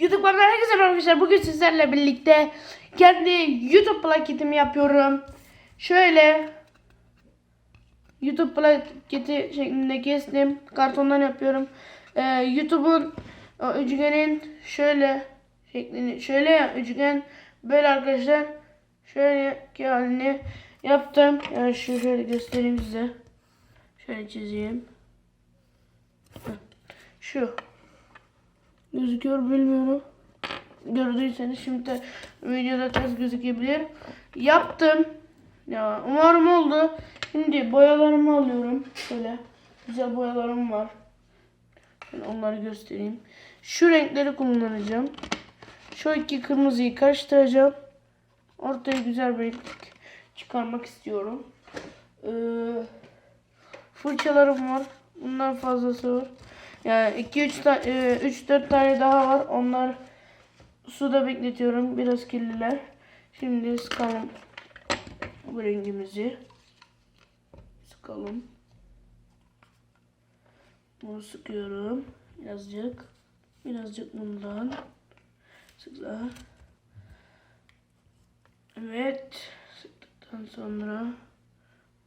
YouTube'dan herkese merhaba arkadaşlar. Bugün sizlerle birlikte kendi YouTube plaketimi yapıyorum. Şöyle YouTube plaketi şeklinde kestim. Kartondan yapıyorum. Ee, YouTube'un üçgenin şöyle şeklini şöyle ya, üçgen böyle arkadaşlar. Şöyle ki halini yaptım. Yani şu şöyle göstereyim size. Şöyle çizeyim. Şu gözüküyor bilmiyorum. Gördüyseniz şimdi de videoda ters gözükebilir. Yaptım. Ya umarım oldu. Şimdi boyalarımı alıyorum. Şöyle güzel boyalarım var. Şöyle onları göstereyim. Şu renkleri kullanacağım. Şu iki kırmızıyı karıştıracağım. Ortaya güzel bir renk çıkarmak istiyorum. Ee, fırçalarım var. Bundan fazlası var. Yani 2 3 tane 3 4 tane daha var. Onlar suda bekletiyorum. Biraz kirliler. Şimdi sıkalım bu rengimizi. Sıkalım. Bunu sıkıyorum. Birazcık. Birazcık bundan. Sıkla. Evet. Sıktıktan sonra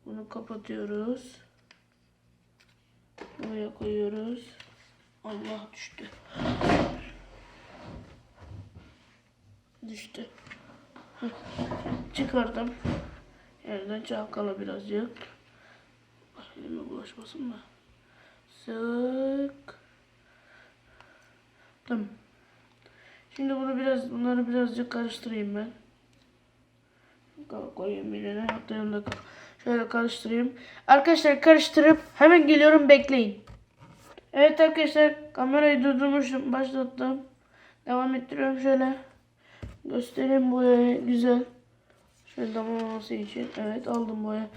bunu kapatıyoruz. Buraya koyuyoruz. Allah düştü. Düştü. Çıkardım. Yerden çalkala birazcık. Elime bulaşmasın da. Sık. Tamam. Şimdi bunu biraz bunları birazcık karıştırayım ben. Ko- Koyayım birine. Şöyle karıştırayım. Arkadaşlar karıştırıp hemen geliyorum bekleyin. Evet arkadaşlar kamerayı durdurmuşum. Başlattım. Devam ettiriyorum şöyle. Göstereyim boyayı güzel. Şöyle damlaması için. Evet aldım boya.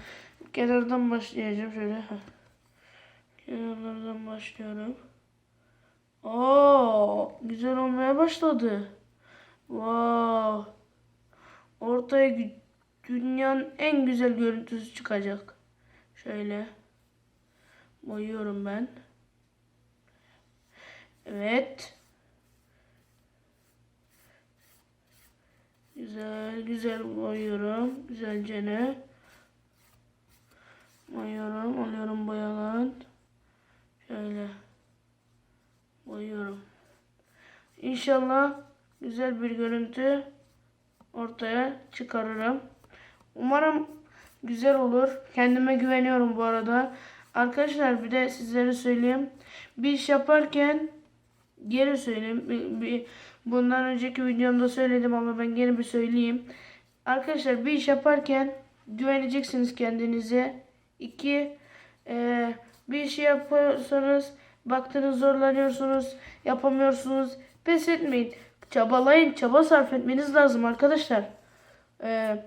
Kenardan başlayacağım şöyle. Kenarlardan başlıyorum. Oo, güzel olmaya başladı. Wow. Ortaya dünyanın en güzel görüntüsü çıkacak. Şöyle. Boyuyorum ben. Evet. Güzel güzel boyuyorum. Güzelce ne? Boyuyorum. Alıyorum boyalan. Şöyle. Boyuyorum. İnşallah güzel bir görüntü ortaya çıkarırım. Umarım güzel olur. Kendime güveniyorum bu arada. Arkadaşlar bir de sizlere söyleyeyim. Bir iş yaparken geri söyleyeyim. Bundan önceki videomda söyledim ama ben gene bir söyleyeyim. Arkadaşlar bir iş yaparken güveneceksiniz kendinize. İki, eee, bir işi yapıyorsanız baktınız zorlanıyorsunuz, yapamıyorsunuz. Pes etmeyin. Çabalayın, çaba sarf etmeniz lazım arkadaşlar. Eee,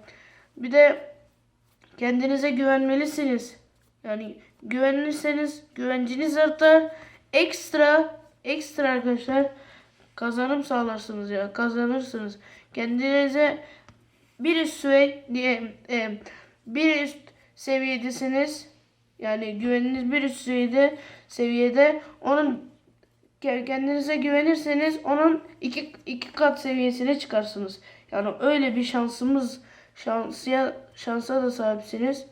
bir de kendinize güvenmelisiniz. Yani güvenirseniz güvenciniz artar. Ekstra ekstra arkadaşlar kazanım sağlarsınız ya kazanırsınız. Kendinize bir üst seviye diye e, bir üst seviyedesiniz. Yani güveniniz bir üst seviyede seviyede onun ke- kendinize güvenirseniz onun iki, iki kat seviyesine çıkarsınız. Yani öyle bir şansımız şansiya şansa da sahipsiniz.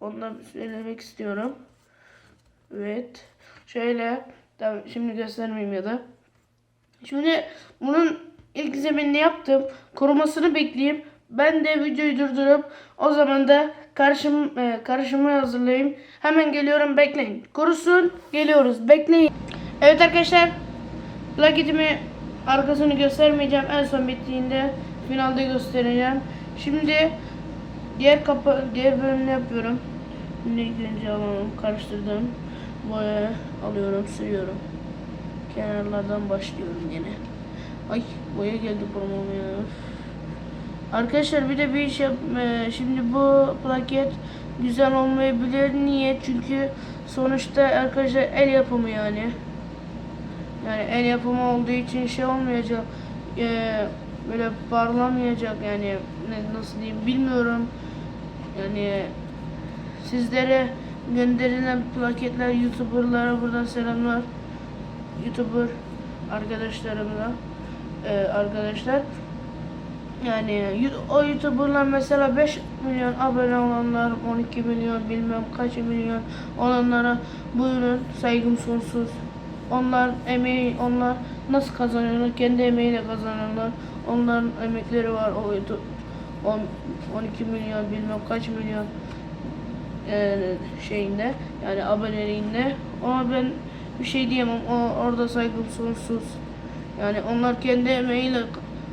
Ondan söylemek istiyorum. Evet. Şöyle tabii şimdi göstermeyeyim ya da. Şimdi bunun ilk zeminini yaptım. Kurumasını bekleyeyim. Ben de videoyu durdurup o zaman da karışım e, karışımı hazırlayayım. Hemen geliyorum bekleyin. Kurusun geliyoruz bekleyin. Evet arkadaşlar plaketimi arkasını göstermeyeceğim. En son bittiğinde finalde göstereceğim. Şimdi diğer kapı diğer bölümünü yapıyorum. Şimdi önce alalım karıştırdım. Boya alıyorum sürüyorum. Kenarlardan başlıyorum yine. Ay boya geldi parmağıma ya. Arkadaşlar bir de bir iş yap. e, Şimdi bu plaket güzel olmayabilir. Niye? Çünkü sonuçta arkadaşlar el yapımı yani. Yani el yapımı olduğu için şey olmayacak. e, böyle parlamayacak yani. Nasıl diyeyim bilmiyorum. Yani sizlere gönderilen plaketler YouTuber'lara buradan selamlar. YouTuber arkadaşlarımla. e, arkadaşlar. Yani o YouTuber'lar mesela 5 milyon abone olanlar, 12 milyon bilmem kaç milyon olanlara buyurun saygım sonsuz. Onlar emeği, onlar nasıl kazanıyorlar? Kendi emeğiyle kazanıyorlar. Onların emekleri var o YouTube. 10, 12 milyon bilmem kaç milyon e, şeyinde yani aboneliğinde. Ama ben bir şey diyemem o orada saygım sonsuz. Yani onlar kendi emeğiyle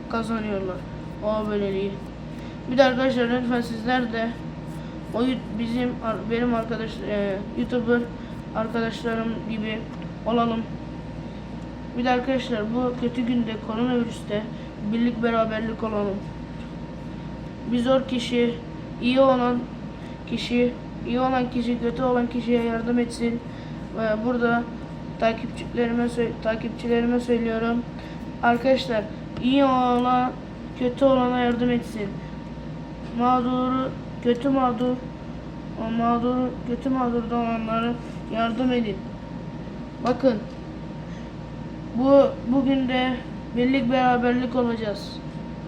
kazanıyorlar o aboneliği. Bir de arkadaşlar lütfen sizler de o bizim benim arkadaş e, youtuber arkadaşlarım gibi olalım. Bir de arkadaşlar bu kötü günde koronavirüste birlik beraberlik olalım. Bir zor kişi, iyi olan kişi, iyi olan kişi, kötü olan kişiye yardım etsin. Burada takipçilerime takipçilerime söylüyorum. Arkadaşlar iyi olan kötü olana yardım etsin. Mağduru, kötü mağdur, o mağdur, kötü mağdurda olanlara yardım edin. Bakın bu bugün de birlik beraberlik olacağız.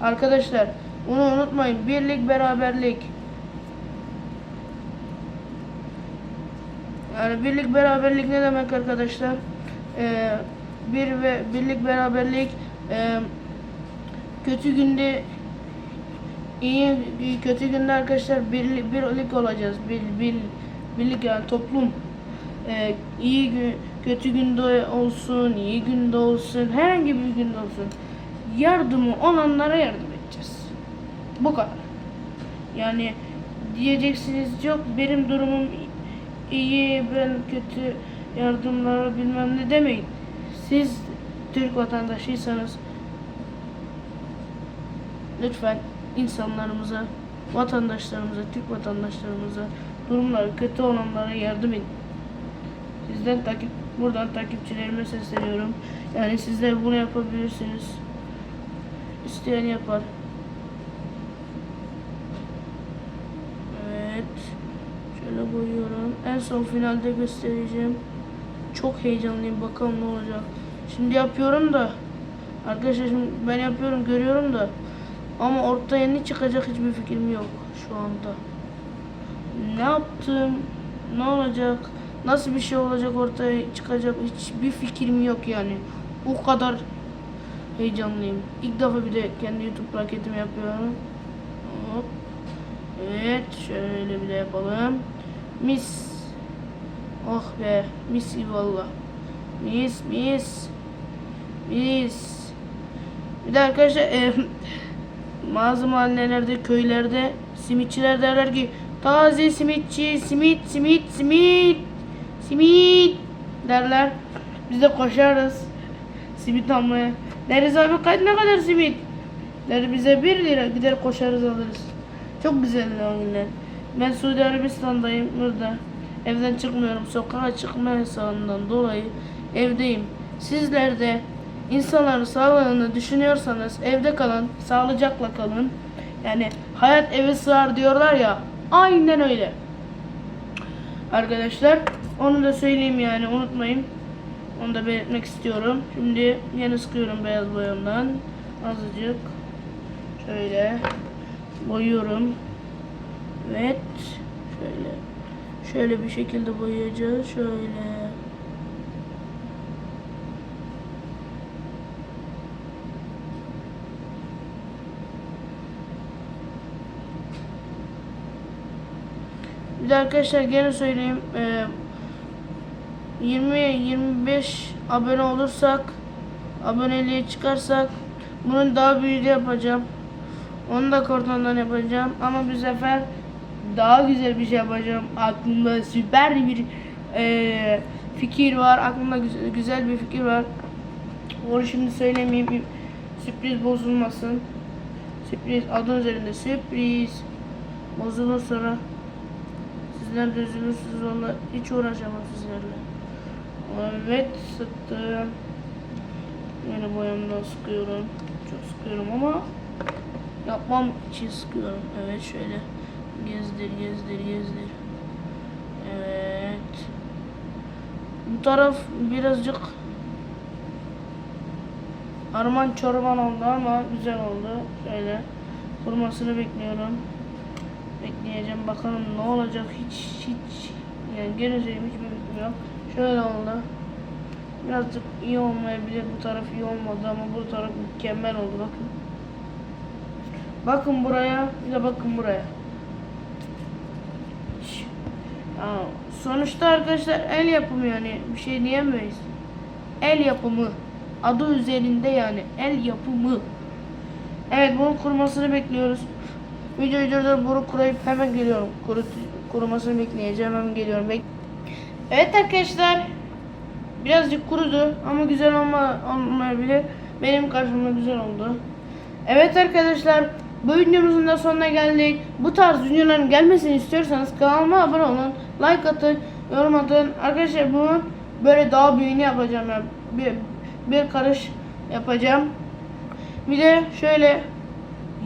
Arkadaşlar bunu unutmayın. Birlik beraberlik. Yani birlik beraberlik ne demek arkadaşlar? Ee, bir ve birlik beraberlik e, kötü günde iyi kötü günde arkadaşlar birlik, birlik olacağız. Bir, bir, birlik yani toplum. Ee, iyi gün, kötü günde olsun, iyi günde olsun, herhangi bir günde olsun. Yardımı olanlara yardım edeceğiz. Bu kadar. Yani diyeceksiniz yok benim durumum iyi ben kötü yardımlara bilmem ne demeyin. Siz Türk vatandaşıysanız lütfen insanlarımıza, vatandaşlarımıza, Türk vatandaşlarımıza durumları kötü olanlara yardım edin. Sizden takip buradan takipçilerime sesleniyorum. Yani sizler bunu yapabilirsiniz. İsteyen yapar. Evet. Şöyle boyuyorum. En son finalde göstereceğim. Çok heyecanlıyım. Bakalım ne olacak. Şimdi yapıyorum da. Arkadaşlar şimdi ben yapıyorum görüyorum da. Ama ortaya ne çıkacak hiçbir fikrim yok şu anda. Ne yaptım? Ne olacak? Nasıl bir şey olacak ortaya çıkacak? Hiçbir fikrim yok yani. O kadar heyecanlıyım. İlk defa bir de kendi YouTube paketimi yapıyorum. Hop. Evet, şöyle bir de yapalım. Mis. Oh be, mis gibi valla. Mis, mis. Mis. Bir de arkadaşlar e, bazı mahallelerde, köylerde simitçiler derler ki taze simitçi, simit, simit, simit, simit derler. Biz de koşarız simit almaya. Deriz abi kaç ne kadar simit? Der bize bir lira gider koşarız alırız. Çok güzel o günler. Ben Suudi Arabistan'dayım burada. Evden çıkmıyorum. Sokağa çıkma yasağından dolayı evdeyim. Sizler de insanların sağlığını düşünüyorsanız evde kalın, sağlıcakla kalın. Yani hayat eve sığar diyorlar ya. Aynen öyle. Arkadaşlar onu da söyleyeyim yani unutmayın. Onu da belirtmek istiyorum. Şimdi yeni sıkıyorum beyaz boyamdan. Azıcık. Şöyle boyuyorum. Evet. Şöyle. Şöyle bir şekilde boyayacağız. Şöyle. Bir de arkadaşlar gene söyleyeyim. Ee, 20-25 abone olursak aboneliğe çıkarsak bunun daha büyüğü yapacağım. Onu da kartondan yapacağım ama bu sefer daha güzel bir şey yapacağım. Aklımda süper bir eee, fikir var. Aklımda güzel, güzel bir fikir var. Onu şimdi söylemeyeyim. Sürpriz bozulmasın. Sürpriz adı üzerinde sürpriz. Bozulur sonra sizler de üzülürsünüz onunla hiç uğraşamam sizlerle. Evet sıktım. Yine boyamdan sıkıyorum. Çok sıkıyorum ama yapmam için sıkıyorum. Evet şöyle gezdir gezdir gezdir. Evet. Bu taraf birazcık Arman çorban oldu ama güzel oldu. Şöyle kurmasını bekliyorum. Bekleyeceğim bakalım ne olacak hiç hiç yani hiçbir fikrim yok. Şöyle oldu. Birazcık iyi olmayabilir bu taraf iyi olmadı ama bu taraf mükemmel oldu bakın. Bakın buraya bir de bakın buraya. Şş. Ya, sonuçta arkadaşlar el yapımı yani bir şey diyemeyiz. El yapımı. Adı üzerinde yani el yapımı. Evet bunun kurumasını bekliyoruz. Videoyu durdurup bunu kurayıp hemen geliyorum. Kuru, kurumasını bekleyeceğim hemen geliyorum. Bek evet arkadaşlar. Birazcık kurudu ama güzel olma, olmayabilir. Benim karşımda güzel oldu. Evet arkadaşlar bu videomuzun da sonuna geldik. Bu tarz videoların gelmesini istiyorsanız kanalıma abone olun. Like atın, yorum atın. Arkadaşlar bunu böyle daha büyüğünü yapacağım. Yani bir, bir karış yapacağım. Bir de şöyle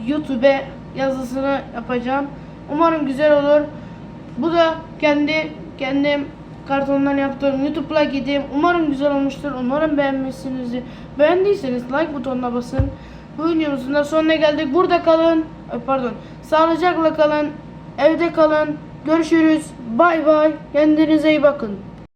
YouTube'e yazısını yapacağım. Umarım güzel olur. Bu da kendi kendim kartondan yaptığım YouTube pluginem. Umarım güzel olmuştur. Umarım beğenmişsinizdir. Beğendiyseniz like butonuna basın. Bu videomuzun da sonuna geldik. Burada kalın. Pardon. Sağlıcakla kalın. Evde kalın. Görüşürüz. Bay bay. Kendinize iyi bakın.